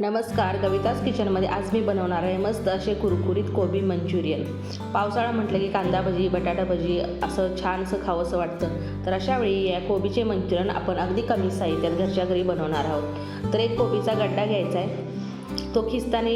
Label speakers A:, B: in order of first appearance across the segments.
A: नमस्कार कविताज किचनमध्ये आज मी बनवणार आहे मस्त असे कुरकुरीत कोबी मंचुरियन. पावसाळा म्हटलं की कांदा भजी बटाटा भजी असं छान असं खावंसं वाटतं. तर अशा वेळी या कोबीचे मंचुरियन आपण अगदी कमी साहित्यात घरच्या घरी बनवणार आहोत. तर एक कोबीचा गड्डा घ्यायचा आहे. तो खिसताना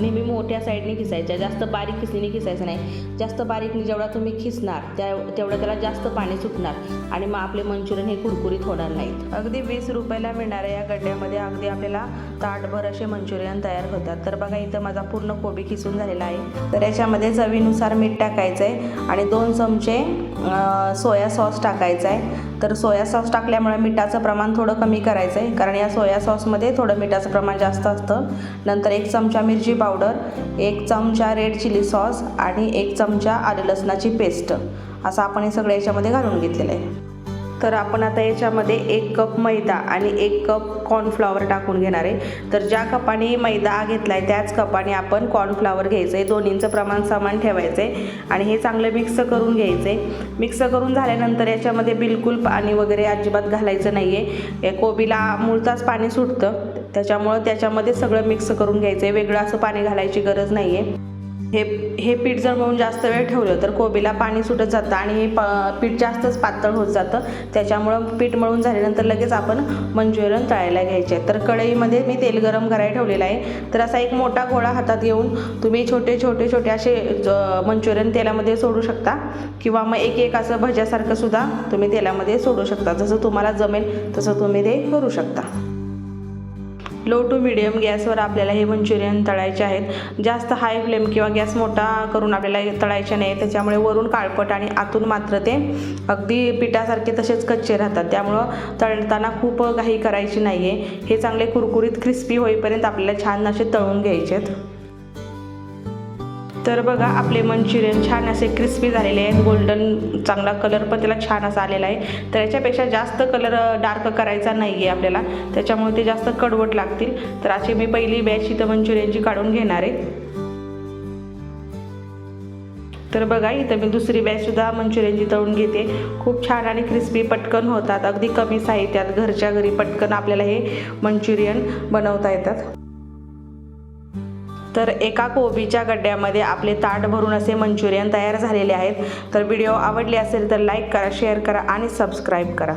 A: नेहमी मोठ्या साईडने खिसायचा जास्त बारीक खिसणीने खिसायचं नाही. जास्त बारीकने म्हणजे जेवढा तुम्ही खिसणार त्या तेवढं त्याला जास्त पाणी सुटणार. आणि मग आपले मंचुरियन हे कुरकुरीत होणार नाहीत. अगदी वीस रुपयाला मिळणाऱ्या या गड्ड्यामध्ये. अगदी आपल्याला ताटभर असे मंचुरियन तयार होतात. तर बघा इथं माझा पूर्ण कोबी खिसून झालेला आहे. तर याच्यामध्ये चवीनुसार मीठ टाकायचं आहे आणि दोन चमचे सोया सॉस टाकायचा आहे तर सोया सॉस टाकल्यामुळे मिठाचं प्रमाण थोडं कमी करायचं आहे कारण या सोया सॉसमध्ये थोडं मिठाचं प्रमाण जास्त असतं. नंतर एक चमचा मिरची पावडर एक चमचा रेड चिली सॉस आणि एक चमचा आलं लसणाची पेस्ट. असं आपण हे सगळं याच्यामध्ये घालून घेतलेलं आहे. तर आपण आता याच्यामध्ये एक कप मैदा आणि एक कप कॉर्नफ्लॉवर टाकून घेणार आहे. तर ज्या कपाने मैदा घेतला आहे त्याच कपाने आपण कॉर्नफ्लॉवर घ्यायचं आहे दोन्हींचं प्रमाण समान ठेवायचं आहे आणि हे चांगलं मिक्स करून घ्यायचं आहे मिक्स करून झाल्यानंतर याच्यामध्ये बिलकुल पाणी वगैरे अजिबात घालायचं नाही आहे या कोबीला मुळताच पाणी सुटतं. त्याच्यामुळं त्याच्यामध्ये सगळं मिक्स करून घ्यायचं आहे वेगळं असं पाणी घालायची गरज नाही आहे हे हे पीठ जर म्हणून जास्त वेळ ठेवलं तर कोबीला पाणी सुटत जातं आणि हे प पीठ जास्तच पातळ होत जातं. त्याच्यामुळं पीठ मळून झाल्यानंतर लगेच आपण मंचुरियन तळायला घ्यायचे. तर कढईमध्ये मी तेल गरम करायला ठेवलेलं आहे. तर असा एक मोठा गोळा हातात घेऊन तुम्ही छोटे छोटे छोटे असे मंचुरियन तेलामध्ये सोडू शकता. किंवा मग एक एक असं भज्यासारखं सुद्धा तुम्ही तेलामध्ये सोडू शकता. जसं तुम्हाला जमेल तसं तुम्ही ते करू शकता. लो टू मिडियम गॅसवर आपल्याला हे मंचुरियन तळायचे आहेत. जास्त हाय फ्लेम किंवा गॅस मोठा करून आपल्याला तळायचे नाही. त्याच्यामुळे वरून काळपट आणि आतून मात्र ते अगदी पिठासारखे तसेच कच्चे राहतात. त्यामुळं तळताना खूप घाई करायची नाही आहे हे चांगले कुरकुरीत क्रिस्पी होईपर्यंत आपल्याला छान असे तळून घ्यायचे आहेत तर बघा आपले मंचुरियन छान असे क्रिस्पी झालेले आहेत. गोल्डन चांगला कलर पण त्याला छान असा आलेला आहे. तर याच्यापेक्षा जास्त कलर डार्क करायचा नाही आहे आपल्याला. त्याच्यामुळे ते जास्त कडवट लागतील. तर अशी मी पहिली बॅच इथं मंचुरियनची काढून घेणार आहे. तर बघा इथं मी दुसरी बॅचसुद्धा मंचुरियनची तळून घेते. खूप छान आणि क्रिस्पी पटकन होतात. अगदी कमी साहित्यात घरच्या घरी पटकन आपल्याला हे मंचुरियन बनवता येतात. तर एका कोबीच्या गड्ड्यामध्ये आपले ताट भरून असे मंचुरियन तयार झालेले आहेत. तर व्हिडिओ आवडले असेल तर लाईक करा शेअर करा आणि सबस्क्राईब करा.